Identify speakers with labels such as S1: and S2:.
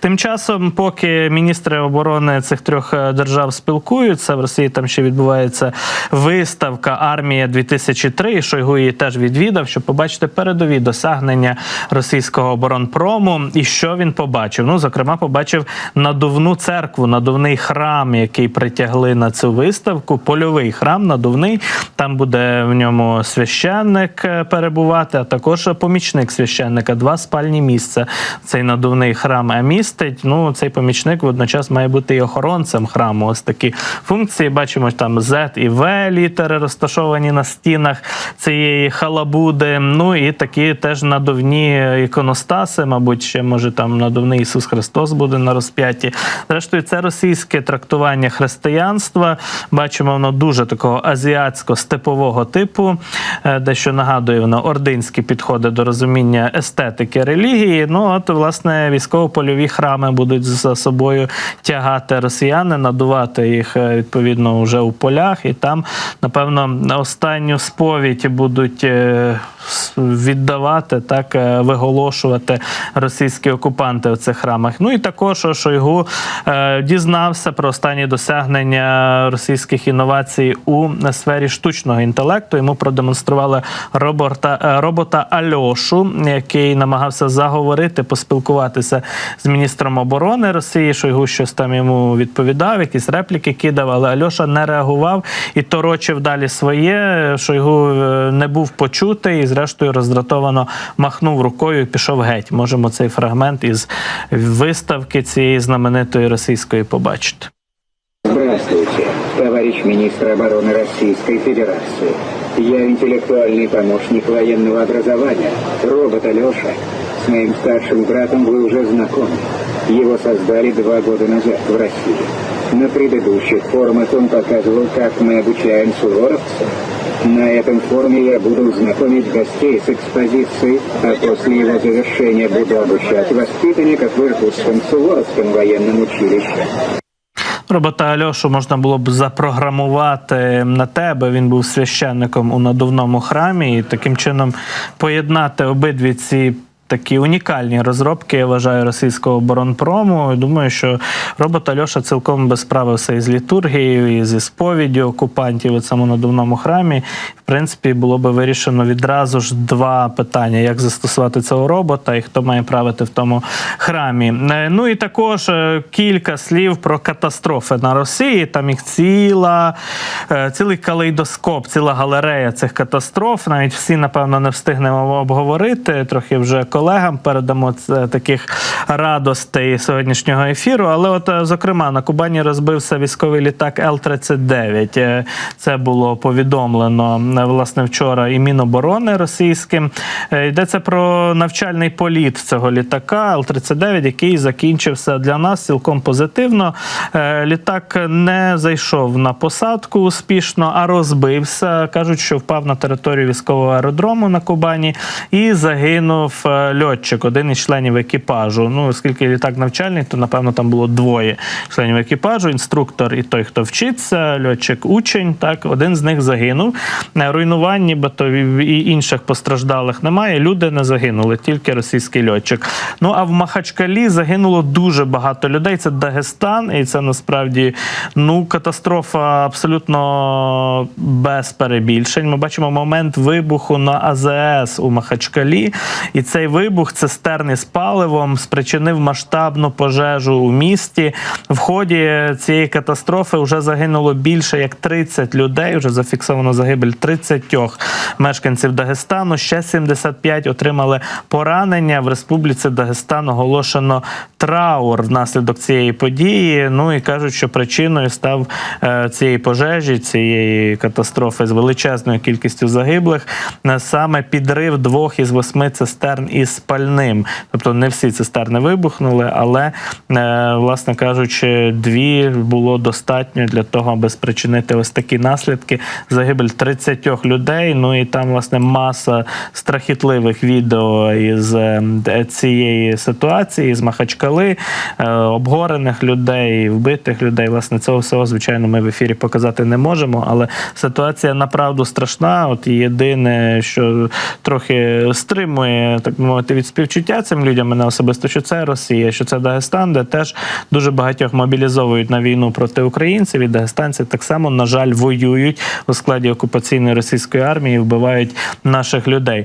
S1: Тим часом, поки міністри оборони цих трьох е, держав спілкуються, в Росії там ще відбувається виставка Армія 2003 і Шойгу її теж відвідав, щоб побачити передові досягнення російського оборонпрому. І що він побачив? Ну, зокрема, побачив надувну церкву, надувний храм, який притягли на цю виставку. Польовий храм, надувний. Там буде в ньому священник е, перебувати, а також помічник священника. Два спальні місця. Цей надувний храм е, містить. Ну, цей помічник водночас має бути і охоронцем храму. Ось такі функції. Бачимо там Z і V літери розташовані на стінах цієї халабуди. Ну і такі теж надувні іконостаси, мабуть, ще може там надувний Ісус Христос буде на розп'ятті. Зрештою, це російське трактування християнства. Бачимо, воно дуже такого азіатсько-степового типу, е, дещо нагадує воно ординські підходи до розуміння естетики релігії. Ну от власне військово-польові храми будуть за собою тягати росіяни, надувати їх е, відповідно вже у полях, і там, напевно, останню сповідь будуть. е, Віддавати так, е, виголошувати російські окупанти в цих храмах. Ну і також Шойгу дізнався про останні досягнення російських інновацій у сфері штучного інтелекту. Йому продемонстрували робота, робота Альошу, який намагався заговорити, поспілкуватися з міністром оборони Росії. Шойгу щось там йому відповідав, якісь репліки кидав, але Альоша не реагував і торочив далі своє. Шойгу е, не був почутий і, зрештою, роздратовано махнув рукою і пішов геть. Можемо цей фрагмент із виставки цієї знаменитої російської побачити.
S2: Здравствуйте, товарищ министр обороны Российской Федерации. Я интеллектуальный помощник военного образования, робот Алеша. С моим старшим братом вы уже знакомы. Его создали два года назад в России. На предыдущих форумах он показывал, как мы обучаем суворовцев. На этом форуме я буду знакомить гостей с экспозицией, а после его завершения буду обучать воспитанников в Иркутском Суворовском военном училище.
S1: Робота Альошу можна було б запрограмувати на тебе. Він був священником у надувному храмі, і таким чином поєднати обидві ці. Такі унікальні розробки, я вважаю, російського оборонпрому. Думаю, що робот Альоша цілком би справився із літургією, і зі сповіддю окупантів у цьому надувному храмі. В принципі, було би вирішено відразу ж два питання: як застосувати цього робота і хто має правити в тому храмі. Е, Ну і також е, кілька слів про катастрофи на Росії. Там їх ціла, е, цілий калейдоскоп, ціла галерея цих катастроф. Навіть всі, напевно, не встигнемо обговорити. Трохи вже колегам передамо це, таких радостей сьогоднішнього ефіру. Але, от, е, зокрема, на Кубані розбився військовий літак Л-39. Е, Це було повідомлено е, власне вчора і Міноборони російським. Йдеться про навчальний політ цього літака Л-39, який закінчився для нас цілком позитивно. Літак не зайшов на посадку успішно, а розбився. Кажуть, що впав на територію військового аеродрому на Кубані і загинув льотчик, один із членів екіпажу. Ну, оскільки літак навчальний, то напевно там було двоє членів екіпажу: інструктор і той, хто вчиться, льотчик, учень. Так, один з них загинув. Руйнувань, нібито і інших постраждалих немає. Люди не загинули, тільки російський льотчик. Ну а в Махачкалі загинуло дуже багато людей. Це Дагестан, і це насправді ну катастрофа абсолютно без перебільшень. Ми бачимо момент вибуху на АЗС у Махачкалі, і цей вибух цистерни з паливом спричинив масштабну пожежу у місті. В ході цієї катастрофи вже загинуло більше як 30 людей. Вже зафіксовано загибель 30 мешканців Дагестану. Ще 75 отримали поранення. В Республіці Дагестан оголошено траур внаслідок цієї події. Ну і кажуть, що причиною став е, цієї пожежі, цієї катастрофи з величезною кількістю загиблих, е, саме підрив двох із восьми цистерн із пальним. Тобто не всі цистерни вибухнули, але, е, власне кажучи, дві було достатньо для того, аби спричинити ось такі наслідки. Загибель 30 людей. Ну і там, власне, маса страхітливих відео із е, цієї ситуації, з Махачкали, е, обгорених людей, вбитих людей. Власне, цього всього, звичайно, ми в ефірі показати не можемо. Але ситуація направду страшна. От єдине, що трохи стримує, так мовити, від співчуття цим людям мене особисто, що це Росія, що це Дагестан, де теж дуже багатьох мобілізовують на війну проти українців. І дагестанці так само, на жаль, воюють у складі окупаційної російської армії, і вбивають наших людей.